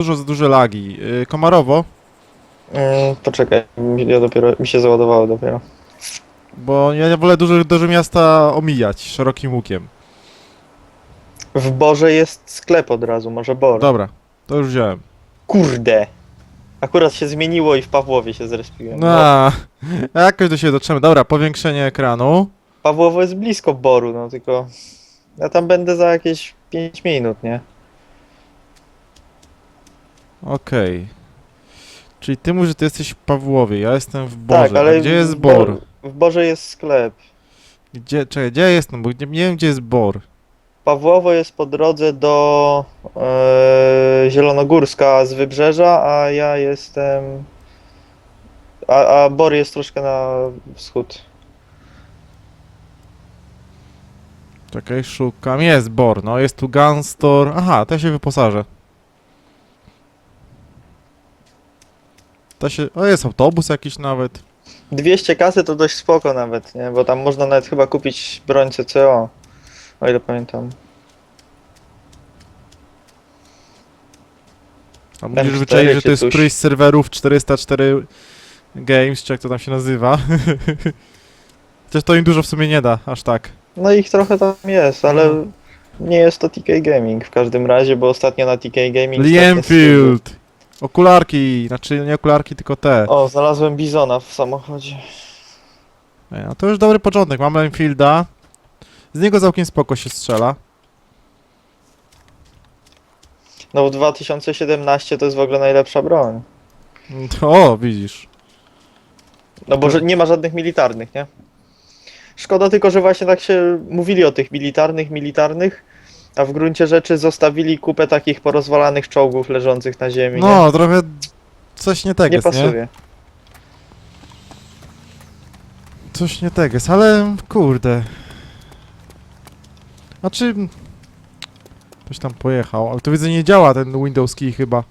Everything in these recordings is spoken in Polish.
Dużo za duże lagi. Yy, Komarowo, Mm, poczekaj, mi- ja dopiero, mi się załadowało dopiero. bo ja wolę duże, duże miasta omijać szerokim łukiem. W Borze jest sklep od razu, może Bor. Dobra, to już wziąłem. Kurde! Akurat się zmieniło i w Pawłowie się zrespiłem. No, No. jakoś do siebie dotrzemy. Dobra, powiększenie ekranu. Pawłowo jest blisko Boru, no tylko... Ja tam będę za jakieś 5 minut, nie? Okej. Czyli ty mówisz, że ty jesteś w Pawłowie, ja jestem w Borze. tak, ale A gdzie jest w Bor- Bor? W Borze jest sklep. Gdzie, czekaj, gdzie ja jestem? Bo nie, nie wiem, gdzie jest Bor. Pawłowo jest po drodze do e, Zielonogórska z wybrzeża, a ja jestem. A, a Bor jest troszkę na wschód. Czekaj, szukam. Jest Bor, no jest tu Gunstor. Aha, to ja się wyposażę. To się... O, jest autobus jakiś nawet. 200 kasy to dość spoko nawet, nie? Bo tam można nawet chyba kupić broń CCO. O ile pamiętam. A musisz M4 wyczaić, że czy to jest coś. któryś z serwerów 404 Games, czy jak to tam się nazywa. Chociaż to im dużo w sumie nie da, aż tak. No ich trochę tam jest, ale No. nie jest to TK Gaming w każdym razie, bo ostatnio na TK Gaming. Lee ostatnie Enfield! Okularki, znaczy nie okularki, tylko te. O, znalazłem Bizona w samochodzie. Ej, No to już dobry początek, mamy Enfielda. Z niego całkiem spoko się strzela. No w 2017 to jest w ogóle najlepsza broń. O, widzisz. No bo że nie ma żadnych militarnych, nie? Szkoda tylko, że właśnie tak się mówili o tych militarnych, militarnych, a w gruncie rzeczy zostawili kupę takich porozwalanych czołgów leżących na ziemi. No, trochę coś nie tak nie, nie jest, nie? pasuje. Coś nie tak jest, ale kurde. Znaczy... Ktoś tam pojechał, ale to widzę nie działa ten Windows Key chyba.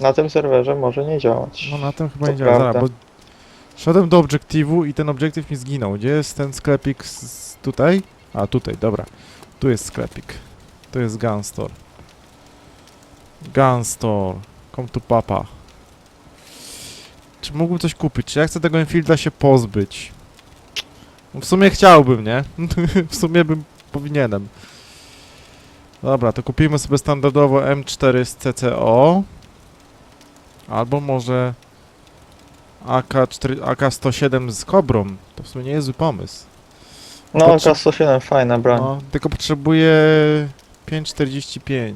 Na tym serwerze może nie działać. No na tym chyba To nie działa, zaraz, prawda. bo... Szedłem do obiektywu i ten obiektyw mi zginął. Gdzie jest ten sklepik z... z tutaj? A, tutaj, dobra. Tu jest sklepik. To jest Gunstore. Gunstore. Come to papa. Czy mógłbym coś kupić? Czy ja chcę tego Enfielda się pozbyć? No W sumie chciałbym, nie? w sumie bym powinienem. Dobra, to kupimy sobie standardowo M4 z CCO. Albo może AK-4, AK-107 z Kobrą. To w sumie nie jest zły pomysł. No, Potrze- K107, fajna broń. No, tylko potrzebuję 5,45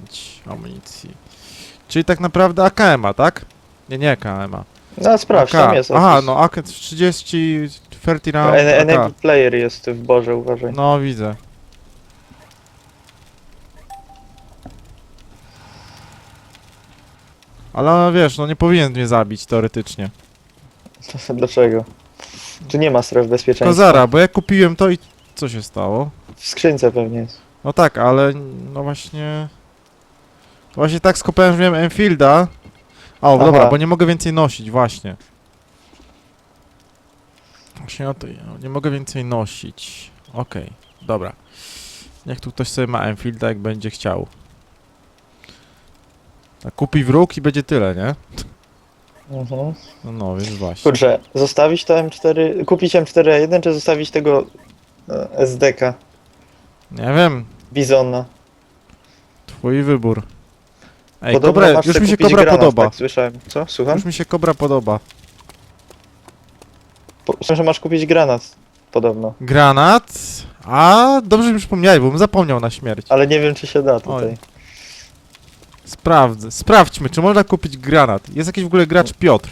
amunicji. Czyli tak naprawdę AKM-a, tak? Nie, nie AKM-a. No sprawdź, AK. tam jest. Aha, opis. no AK 30, 30 round En- Enable AK. player jest w Borze, uważaj. No, widzę. Ale wiesz, no nie powinien mnie zabić teoretycznie. Dlaczego? Tu nie ma stref bezpieczeństwa. zara, bo ja kupiłem to i co się stało? W skrzynce pewnie jest. No tak, ale no właśnie... Właśnie tak skopałem, że miałem Enfielda. O, Aha. dobra, bo nie mogę więcej nosić, właśnie. Właśnie o to, nie mogę więcej nosić. Okej, dobra. Niech tu ktoś sobie ma Enfielda, jak będzie chciał. A kupi wróg i będzie tyle, nie? Mhm. No, no więc właśnie. Kurczę, zostawić to M4, kupić M4A1 czy zostawić tego SDK, Nie wiem, Bizona? twój wybór. Ej, Podobno kobra, masz już se mi się kupić kobra granat, podoba. Tak słyszałem. Co? Słucham? Już mi się kobra podoba. Po, słyszałem, że masz kupić granat. Podobno. Granat. A, dobrze mi przypomniałeś, bo bym zapomniał na śmierć. Ale nie wiem, czy się da tutaj. Sprawdzę. Sprawdźmy, czy można kupić granat. Jest jakiś w ogóle gracz Piotr.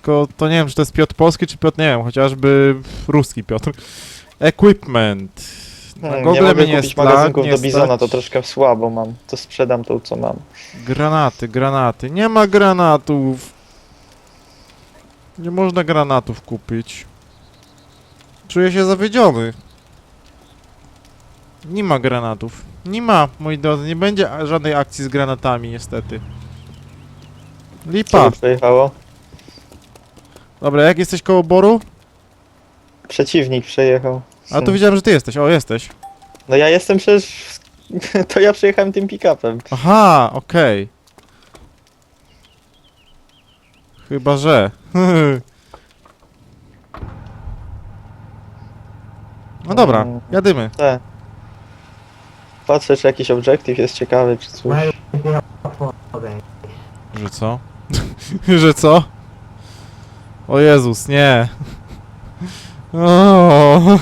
Tylko to nie wiem, czy to jest Piotr Polski, czy Piotr, nie wiem, chociażby ruski Piotr. Equipment. Na Hmm, Google nie mogę mnie nie kupić stać, magazynków nie do Bizona, to troszkę słabo mam. To sprzedam to, co mam. Granaty, granaty. Nie ma granatów. Nie można granatów kupić. Czuję się zawiedziony. Nie ma granatów. Nie ma, moi drodzy. Nie będzie żadnej akcji z granatami, niestety. Co Lipa. by przejechało? Dobra, jak jesteś koło boru? Przeciwnik przejechał. A tu widziałem, że ty jesteś. O, jesteś. No ja jestem przecież w To ja przyjechałem tym pick-upem. Aha, okej. Chyba, że. No dobra, Mm. jadymy. Tak. Patrzę, czy jakiś obiektyw jest ciekawy, czy coś. Mają. Że co? że co? O Jezus, nie. O,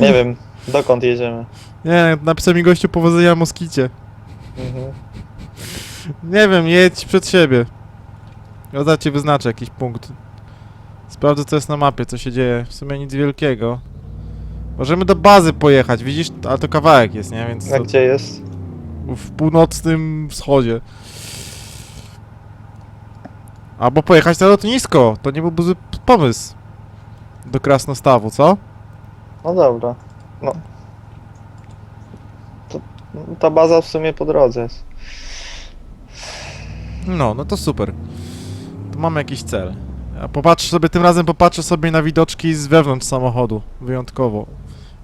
Nie wiem, dokąd jedziemy. nie, napisał mi gościu powodzenia Moskicie. Mhm. Nie wiem, jedź przed siebie. Ja za wyznaczę jakiś punkt. Sprawdzę co jest na mapie, co się dzieje. W sumie nic wielkiego. Możemy do bazy pojechać, widzisz? Ale to kawałek jest, nie? Więc A to gdzie jest? w północnym wschodzie. Albo pojechać na lotnisko. To nie byłby zły pomysł. Do Krasnostawu, co? No dobra. No. To, ta baza w sumie po drodze jest. No, no to super. Tu mamy jakiś cel. Ja popatrz sobie, tym razem popatrzę sobie na widoczki z wewnątrz samochodu. Wyjątkowo.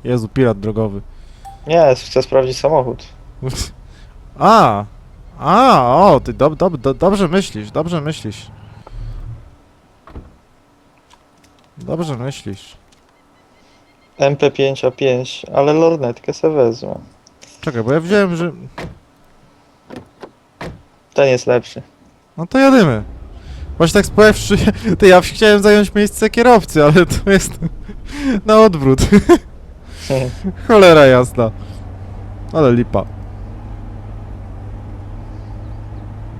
Jezu, pirat drogowy. Nie, chcę sprawdzić samochód. A! A, o, ty dob, dob, do, dobrze myślisz, dobrze myślisz. Dobrze myślisz. MP5A5, ale lornetkę se wezmę. Czekaj, bo ja wziąłem, że... Ten jest lepszy. No to jadymy. Właśnie tak spojrzawszy, to ja chciałem zająć miejsce kierowcy, ale to jest na odwrót. Cholera jasna. Ale lipa.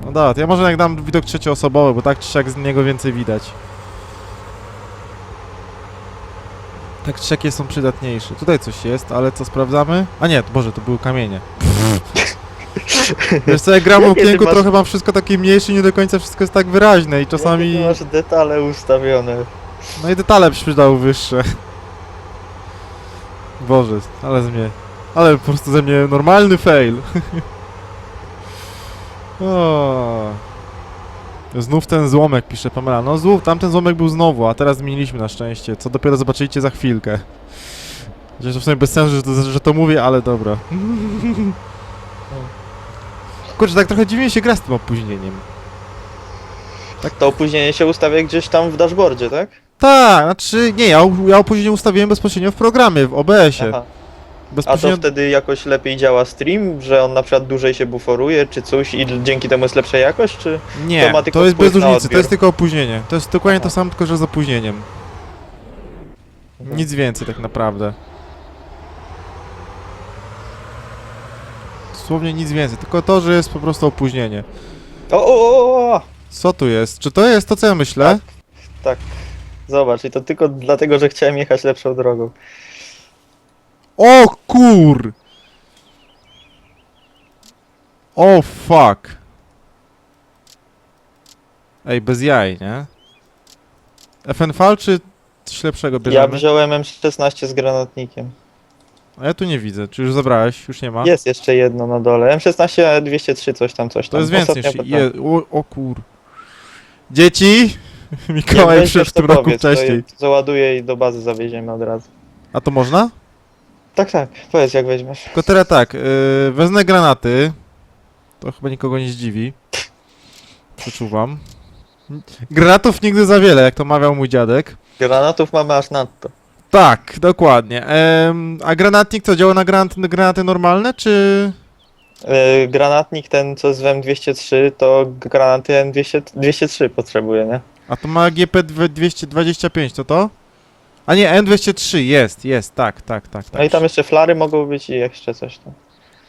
No da, ja może jak dam widok trzecioosobowy, bo tak czy siak z niego więcej widać. Tak czy są przydatniejsze. Tutaj coś jest, ale co sprawdzamy? A nie, Boże, to były kamienie. Wiesz co, jak gram w Jakie ty okienku, masz- trochę mam wszystko takie mniejsze i nie do końca wszystko jest tak wyraźne i Jakie czasami... ty masz detale ustawione. No i detale przydały wyższe. Boże, ale z mnie. Ale po prostu ze mnie normalny fail. o. Znów ten złomek, pisze Pamela. No znów, tamten złomek był znowu, a teraz zmieniliśmy na szczęście. Co dopiero zobaczycie za chwilkę. Chociaż to w sumie bez sensu, że to, że to mówię, ale dobra. Kurczę, tak trochę dziwnie się gra z tym opóźnieniem. To opóźnienie się ustawia gdzieś tam w dashboardzie, tak? Tak, znaczy nie, ja, ja opóźnienie ustawiłem bezpośrednio w programie, w OBS-ie. Aha. A to Bezpośrednio... wtedy jakoś lepiej działa stream, że on na przykład dłużej się buforuje, czy coś i dzięki temu jest lepsza jakość, czy... Nie, to ma tylko to jest bez różnicy, to jest tylko opóźnienie. To jest dokładnie to Aha. samo, tylko że z opóźnieniem. Mhm. Nic więcej tak naprawdę. Dosłownie nic więcej, tylko to, że jest po prostu opóźnienie. O, o, o, o! Co tu jest? Czy to jest to, co ja myślę? Tak. Zobacz, i to tylko dlatego, że chciałem jechać lepszą drogą. O kur! O fuck! Ej, bez jaj, nie? FNV czy coś lepszego Ja bierzemy? wziąłem M16 z granatnikiem. A ja tu nie widzę. Czy już zabrałeś? Już nie ma? Jest jeszcze jedno na dole. M16 203 coś tam, coś To tam. jest więcej niż... Je, o, o kur... Dzieci! Mikołaj przyszedł w to tym roku powiedz, to wcześniej. Załaduję i do bazy zawieziemy od razu. A to można? Tak, tak. Powiedz jak weźmiesz. Tylko teraz tak, yy, wezmę granaty. To chyba nikogo nie zdziwi. Przeczuwam. Granatów nigdy za wiele, jak to mawiał mój dziadek. Granatów mamy aż nadto. Tak, dokładnie. Em, a granatnik co, działa na granat, granaty normalne, czy... Yy, granatnik ten, co z M203, to granaty M203 potrzebuje, nie? A to ma GP 225, to to? A nie, N203, jest, jest, tak, tak, tak, tak. No i tam jeszcze flary mogą być i jeszcze coś tam.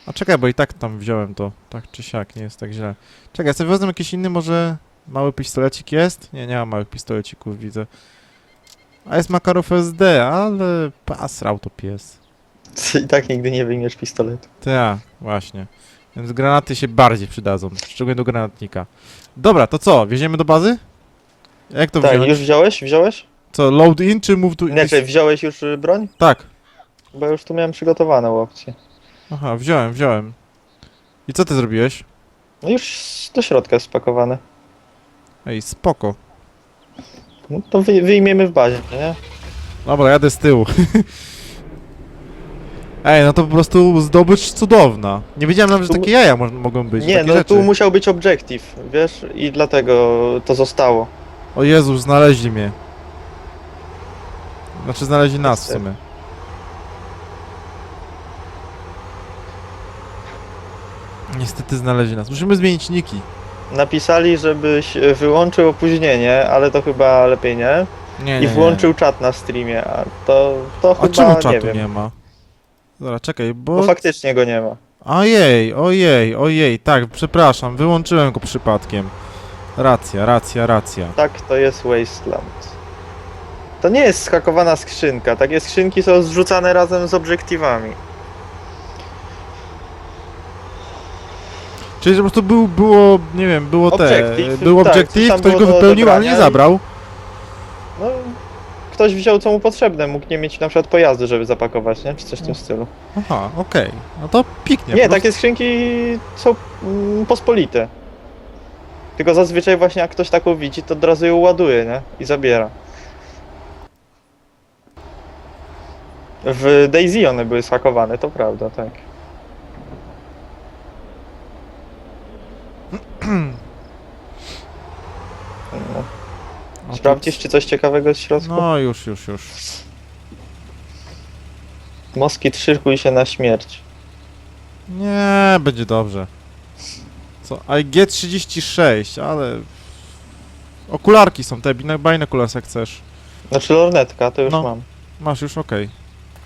A czekaj, bo i tak tam wziąłem to. Tak czy siak, nie jest tak źle. Czekaj, ja sobie wezmę jakiś inny, może mały pistolecik jest? Nie, nie ma małych pistolecików, widzę. A jest Makarow SD, ale pasrał to pies. I tak nigdy nie wyjmiesz pistoletu. Tak, właśnie. Więc granaty się bardziej przydadzą, szczególnie do granatnika. Dobra, to co, wieziemy do bazy? Jak to tak, wziąć? już wziąłeś? Wziąłeś? Co, load in czy move to... Nie, czy wziąłeś już y, broń? Tak. Bo już tu miałem przygotowaną opcję. Aha, wziąłem, wziąłem. I co ty zrobiłeś? No już do środka spakowane. Ej, spoko. No to wy, wyjmiemy w bazie, nie? Dobra, jadę z tyłu. Ej, no to po prostu zdobycz cudowna. Nie wiedziałem nawet, że Tu- takie jaja mo mogą być. Nie, takie no rzeczy. tu musiał być objective, wiesz, i dlatego to zostało. O Jezus, znaleźli mnie. Znaczy znaleźli nas w sumie. Niestety znaleźli nas. Musimy zmienić niki. Napisali, żebyś e, wyłączył opóźnienie, ale to chyba lepiej nie. Nie, I nie, włączył czat na streamie, a to, to nie. A chyba czemu nie czatu wiem. nie, ma? Dobra, czekaj, bo... Bo faktycznie go nie ma. Ojej, ojej, ojej, tak, przepraszam, wyłączyłem go przypadkiem. Racja, racja, racja. Tak, to jest Wasteland. To nie jest skakowana skrzynka. Takie skrzynki są zrzucane razem z obiektywami. Czyli że po prostu był, było, nie wiem, było te... Objective, Był tak, obiektyw, tam ktoś było go do wypełnił, ale nie i- zabrał. No, ktoś wziął co mu potrzebne. Mógł nie mieć na przykład pojazdu, żeby zapakować, nie? Czy coś w tym stylu. Aha, okej. No to piknie. Nie, po prostu- takie skrzynki są mm, pospolite. Tylko zazwyczaj właśnie jak ktoś taką widzi, to od razu ją ładuje, nie? I zabiera. W Daisy one były schakowane, to prawda, tak. No. Sprawdzisz, czy coś ciekawego jest w środku? No już, już, już. Moskit, szykuj się na śmierć. Nie, będzie dobrze. Co? IG36, ale... Okularki są te, bina- binoculars jak chcesz. Znaczy lornetka, to już No. mam. Masz już, okej.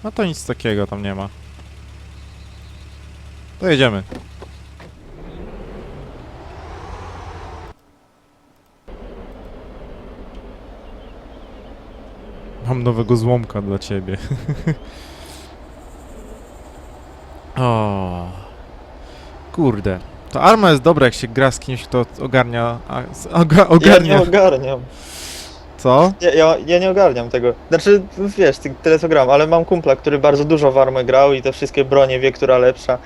No to nic takiego tam nie ma. To jedziemy. Mam nowego złomka dla ciebie. o. Kurde. To arma jest dobra, jak się gra z kimś, kto ogarnia. A, oga, Ja ogarnia. nie ogarniam. Co? Ja, ja, ja nie ogarniam tego. Znaczy, wiesz, ty- tyle co gram, ale mam kumpla, który bardzo dużo w armę grał i te wszystkie bronie wie, która lepsza.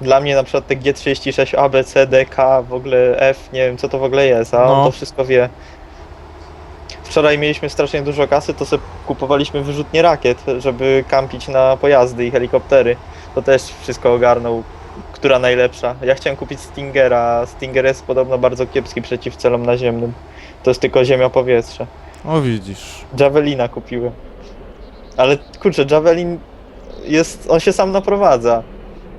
Dla mnie na przykład te G36, A, B, C, D, K, w ogóle F, nie wiem co to w ogóle jest, a No. on to wszystko wie. Wczoraj mieliśmy strasznie dużo kasy, to sobie kupowaliśmy wyrzutnie rakiet, żeby kampić na pojazdy i helikoptery. To też wszystko ogarnął, która najlepsza. Ja chciałem kupić Stingera, a Stinger jest podobno bardzo kiepski przeciw celom naziemnym. To jest tylko ziemia-powietrze. O widzisz. Javelina kupiłem. Ale kurczę, Javelin jest. On się sam naprowadza.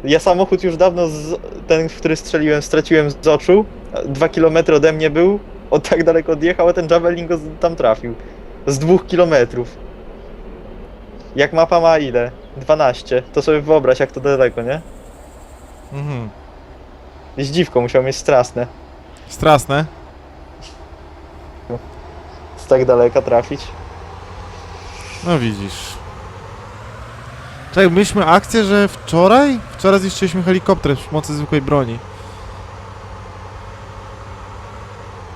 Ja samochód już dawno, z, ten, w który strzeliłem, straciłem z oczu. Dwa kilometry ode mnie był. On tak daleko odjechał, a ten Javelin go tam trafił. Z dwóch kilometrów. Jak mapa ma ile? 12. To sobie wyobraź, jak to daleko, nie? Mhm. Z dziwką musiał mieć strasne. Strasne. Tak daleka trafić. No widzisz. Czekaj, mieliśmy akcję, że wczoraj? Wczoraj zniszczyliśmy helikopter przy pomocy zwykłej broni.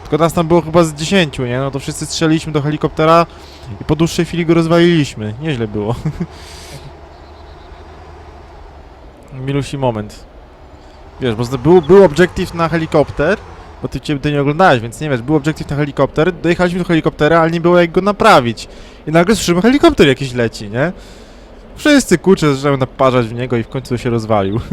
Tylko nas tam było chyba z 10, nie? No to wszyscy strzeliliśmy do helikoptera i po dłuższej chwili go rozwaliliśmy. Nieźle było. Milusi moment. Wiesz, bo był, był objective na helikopter, bo ty ty nie oglądałeś, więc nie wiesz, był objective na helikopter, dojechaliśmy do helikoptera, ale nie było jak go naprawić. I nagle słyszymy, helikopter jakiś leci, nie? Wszyscy kurczę zaczynają naparzać w niego i w końcu się rozwalił.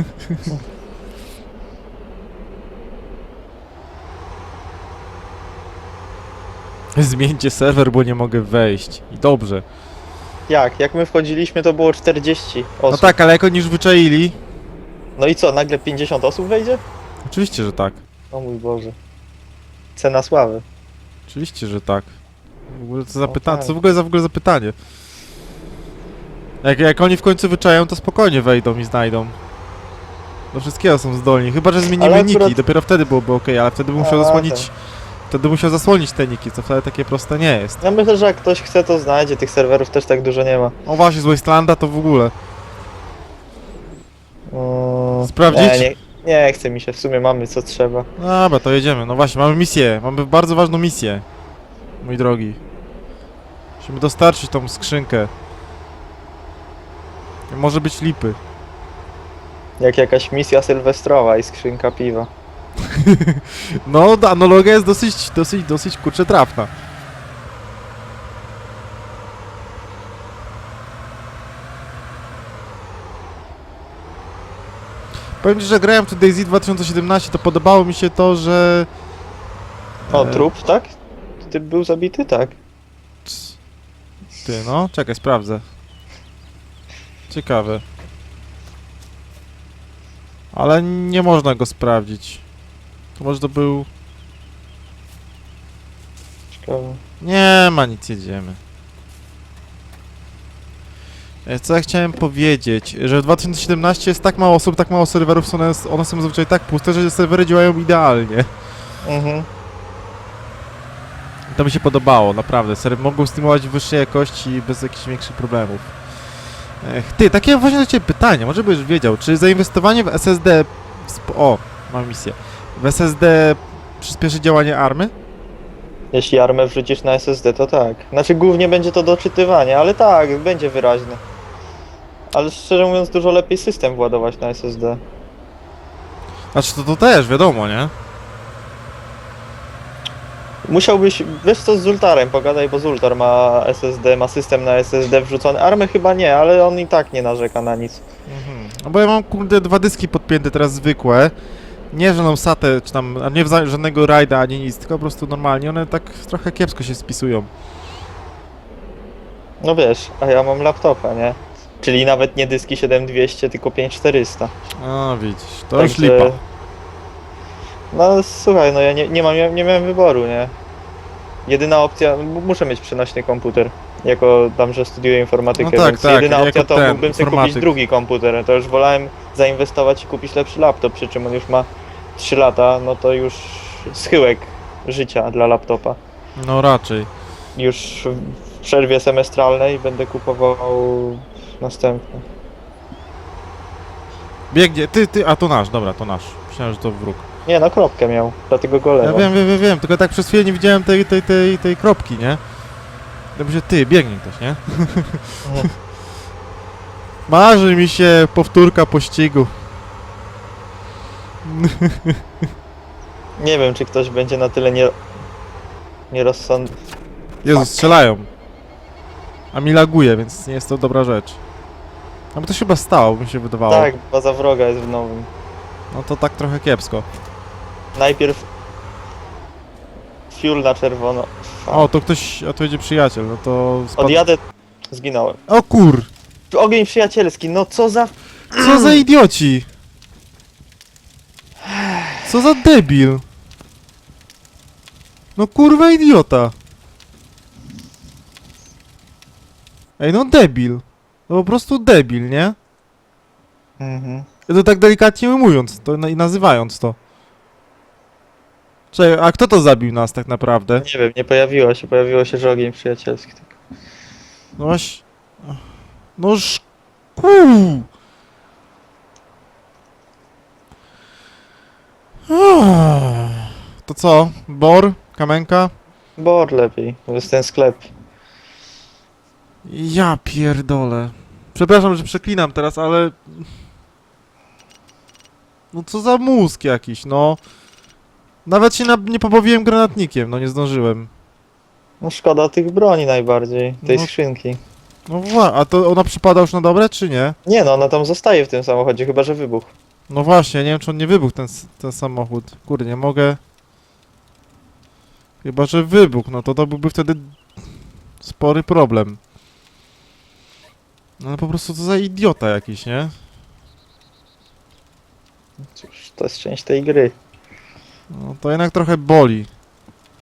Zmieńcie serwer, bo nie mogę wejść. I dobrze. Jak? Jak my wchodziliśmy, to było 40 osób. No tak, ale jak oni już wyczaili... No i co, nagle 50 osób wejdzie? Oczywiście, że tak. O mój Boże. Cena sławy. Oczywiście, że tak. W ogóle co za No pytanie? tak. Co w ogóle za w ogóle za pytanie? Jak, jak oni w końcu wyczają, to spokojnie wejdą i znajdą. Do wszystkiego są zdolni. Chyba, że zmienimy Ale niki. akurat- Dopiero wtedy byłoby ok, ale wtedy bym musiał A, zasłonić. tak. Wtedy musiał zasłonić te niki, co wcale takie proste nie jest. Ja myślę, że jak ktoś chce, to znajdzie. Tych serwerów też tak dużo nie ma. O właśnie, z Wastelanda to w ogóle. Mm, Sprawdzić? Nie, nie, nie chce mi się. W sumie mamy co trzeba. Dobra, to jedziemy. No właśnie, mamy misję. Mamy bardzo ważną misję. Mój drogi. Musimy dostarczyć tą skrzynkę. Może być lipy. Jak jakaś misja sylwestrowa i skrzynka piwa. No, ta analogia jest dosyć, dosyć, dosyć kurczę trafna. Powiem ci, że grałem w DayZ 2017, to podobało mi się to, że... O, E, trup, tak? Ty był zabity, tak. Ty, no, czekaj, sprawdzę. Ciekawe. Ale nie można go sprawdzić. To może to był... Ciekawe. Nie ma nic, jedziemy. E, Co ja chciałem powiedzieć, że w 2017 jest tak mało osób, tak mało serwerów, one, one są zazwyczaj tak puste, że serwery działają idealnie. Mhm. To mi się podobało, naprawdę. Serwery mogą stymulować wyższej jakości bez jakichś większych problemów. Ech, ty, takie właśnie do ciebie pytanie, może byś wiedział, czy zainwestowanie w SSD... O, mam misję. W SSD przyspieszy działanie army? Jeśli armę wrzucisz na SSD, to tak. Znaczy głównie będzie to doczytywanie, ale tak, będzie wyraźne. Ale szczerze mówiąc, dużo lepiej system władować na SSD. Znaczy to, to też, wiadomo, nie? Musiałbyś, wiesz co, z Zultarem pogadaj, bo Zultar ma SSD, ma system na SSD wrzucony. Army chyba nie, ale on i tak nie narzeka na nic. Mhm. No bo ja mam kurde dwa dyski podpięte teraz zwykłe. Nie żadną satę, czy tam, a nie żadnego rajda ani nic, tylko po prostu normalnie. One tak trochę kiepsko się spisują. No wiesz, a ja mam laptopa, nie? Czyli nawet nie dyski 7200, tylko 5400. A widzisz, to już Także- lipa. No słuchaj, no ja nie, nie, mam, nie miałem wyboru, nie? Jedyna opcja, m- muszę mieć przenośny komputer. Jako tam, że studiuję informatykę, No tak, więc tak, jedyna opcja to ten, mógłbym sobie kupić informatyk. drugi komputer. To już wolałem zainwestować i kupić lepszy laptop, przy czym on już ma 3 lata, no to już schyłek życia dla laptopa. No raczej. Już w przerwie semestralnej będę kupował następny. Biegnie, ty, ty, a to nasz, dobra, to nasz. Myślałem, że to wróg. Nie, no kropkę miał, dlatego go Ja lewam. wiem, wiem, wiem, wiem, tylko tak przez chwilę nie widziałem tej, tej, tej, tej kropki, nie? Dobrze, ty, biegnij ktoś, nie? Mhm. Marzy mi się powtórka pościgu. Nie wiem, czy ktoś będzie na tyle nie... nierozsądny. Jezu, strzelają. A mi laguje, więc nie jest to dobra rzecz. No bo to się chyba stało, mi się wydawało. Tak, baza wroga jest w nowym. No to tak trochę kiepsko. Najpierw fuel na czerwono. Fuck. O, to ktoś, a to idzie przyjaciel, no to... Spadł... Odjadę. Zginąłem. O kur... Ogień przyjacielski, no co za. Co za idioci! Co za debil! No kurwa idiota! Ej, no debil. No po prostu debil, nie? Mhm. To tak delikatnie ujmując to na- i nazywając to. Czekaj, a kto to zabił nas tak naprawdę? Nie wiem, nie pojawiło się, pojawiło się, że ogień przyjacielski. No właśnie... No szku... To co? Bor? Kamenka? Bor lepiej, to jest ten sklep. Ja pierdolę. Przepraszam, że przeklinam teraz, ale... No co za mózg jakiś, no. Nawet się na... nie pobawiłem granatnikiem, no nie zdążyłem. No szkoda tych broni najbardziej, tej No. skrzynki. No wła, a to ona przypada już na dobre, czy nie? Nie no, ona tam zostaje w tym samochodzie, chyba że wybuch. No właśnie, nie wiem czy on nie wybuchł ten, s- ten samochód. Kurde, nie mogę... Chyba, że wybuchł, no to to byłby wtedy spory problem. No ale po prostu to za idiota jakiś, nie? Cóż, to jest część tej gry. No to jednak trochę boli.